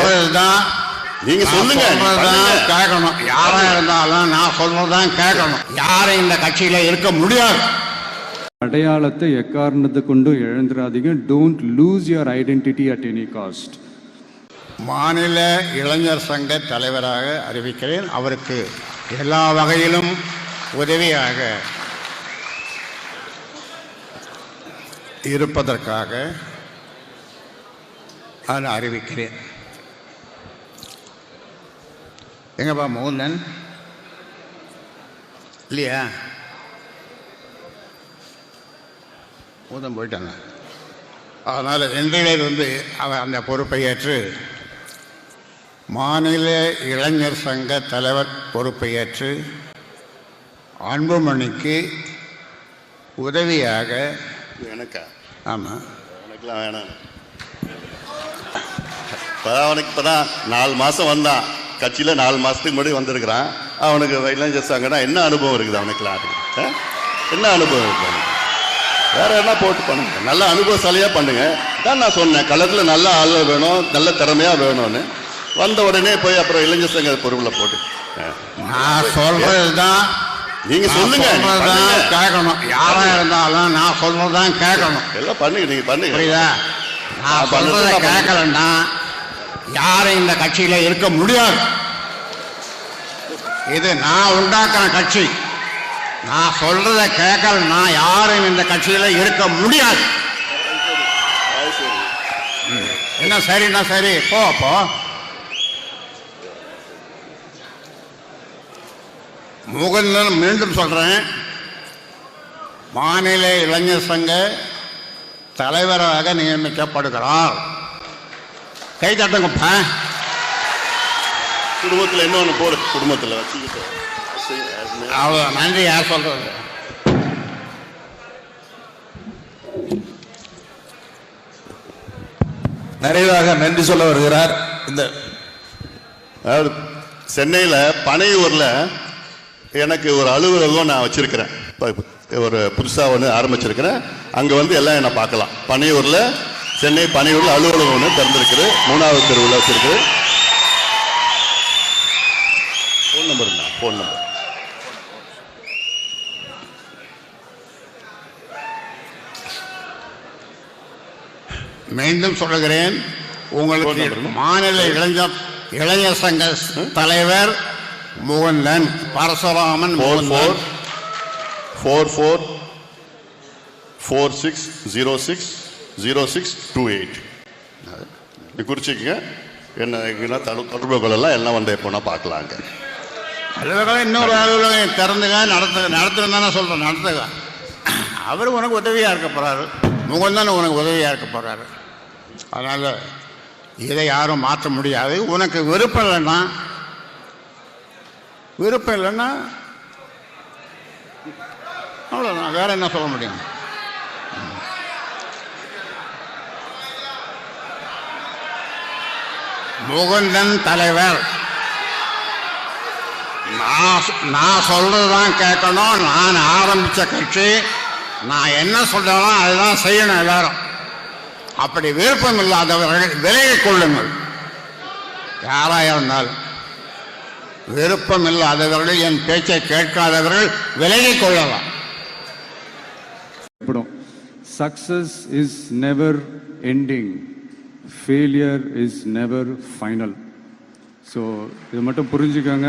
சொல்றதுதான். நீங்க சொல்லுங்க. கேட்கணும். யாரா இருந்தாலும் நான் சொல்றதுதான் கேட்கணும். யாரும் இந்த கட்சியில இருக்க முடியாது. அடையாளத்தை எக்காரணத்தை கொண்டும் இழந்துடாதீங்க don't lose your identity at any cost மாநில இளைஞர் சங்க தலைவராக அறிவிக்கிறேன். அவருக்கு எல்லா வகையிலும் உதவியாக இருப்பதற்காக நான் அறிவிக்கிறேன். எங்கப்பா மோகன் இல்லையா? மூதம் போயிட்டாங்க. அதனால் இன்றையிலிருந்து அவர் அந்த பொறுப்பை ஏற்று மாநில இளைஞர் சங்க தலைவர் பொறுப்பை ஏற்று அன்புமணிக்கு உதவியாக எனக்கா? ஆமாம் எனக்குலாம் வேணாம். இப்போதான் அவனுக்கு இப்போதான் நாலு மாதம் வந்தான். கட்சியில் நாலு மாதத்துக்கு முன்னாடி வந்திருக்கிறான். அவனுக்கு இளைஞர் சங்கம்னா என்ன அனுபவம் இருக்குது அவனுக்குலாம் ஆ? என்ன அனுபவம் இருக்குது அவனுக்கு? வேற என்ன போட்டு பண்ணுங்க? நல்ல அனுபவசாலியாக பண்ணுங்க. தான் நான் சொன்னேன் களத்தில் நல்ல ஆள் வேணும் நல்ல திறமையாக வேணும்னு. வந்த உடனே போய் அப்புறம் இளைஞர் சங்க பொறுப்பில் போட்டு. நான் சொல்றதுதான் நீங்க நான் சொல்லுங்க. கேட்கணும். யாரா இருந்தாலும் நான் சொல்றதுதான் கேட்கணும். எல்லாம் பண்ணுங்க நீங்கள் பண்ணுங்க. புரியுதா? நான் சொல்றதை கேட்கலன்னா யாரும் இந்த கட்சியில இருக்க முடியாது. இது நான் உண்டாக்குற கட்சி. நான் சொல்றதை கேட்கலன்னா யாரும் இந்த கட்சியில இருக்க முடியாது. என்ன சரிண்ணா சரி? போ அப்போ முகந்தன் மீண்டும் சொல்றேன். மாநில இளைஞர் சங்க தலைவராக நியமிக்கப்படுகிறார். கை தட்டுங்கப்பா குடும்பத்தில் என்ன ஒன்று போடு குடும்பத்தில் வச்சுக்கிட்டு. அவ்வளோ நன்றி யார் சொல்றது? நிறைவாக நன்றி சொல்ல வருகிறார் இந்த அதாவது சென்னையில் பனையூரில் எனக்கு ஒரு அலுவலகம் நான் வச்சிருக்கிறேன். இப்போ ஒரு புதுசாக ஒன்று ஆரம்பிச்சிருக்கிறேன். அங்கே வந்து எல்லாம் என்னை பார்க்கலாம். பனையூரில் சென்னை பனையூரில் அலுவலகம் ஒன்று திறந்திருக்குது. மூணாவது தெருவில் வச்சிருக்குது ஃபோன் நம்பர் ஃபோன் நம்பர் மீண்டும் சொல்லுகிறேன். உங்களுக்கு? மாநில இளைஞர் இளைஞர் சங்க தலைவர் Mukundan Parasuraman four four four four four six zero six zero six two eight இது குறிச்சிக்கங்க. என்ன தடு- தொடர்பு கொள்ளலாம் எல்லாம் வந்து எப்போனா பார்க்கலாங்க. அலுவலகம் இன்னொரு அலுவலகம் திறந்துங்க நடத்து நடத்துன்னு தானே சொல்கிறேன் நடத்துங்க. அவர் உனக்கு உதவியாக இருக்க போகிறாரு தானே உனக்கு உதவியாக இருக்க போகிறாரு அதனால் இதை யாரும் மாற்ற முடியாது. உனக்கு விருப்பம் இல்லைன்னா விருப்பம் இல்லைன்னா அவ்வளோதான் வேறு என்ன சொல்ல முடியும்? முகுந்தன் தலைவர். நான் சொ- நான் சொல்றதுதான் கேட்கணும். நான் ஆரம்பிச்ச கட்சி. நான் என்ன சொல்றேனோ அதுதான் செய்யணும் எல்லாரும். அப்படி விருப்பம் இல்லாதவர்கள் விலகிக் கொள்ளுங்கள். யாராக இருந்தாலும். விருப்பம் இல்லாதவர்கள் என் பேச்சை கேட்காதவர்கள் விலகிக் கொள்ளலாம். Success is never ending failure is never final so இது மட்டும் புரிஞ்சுக்கோங்க.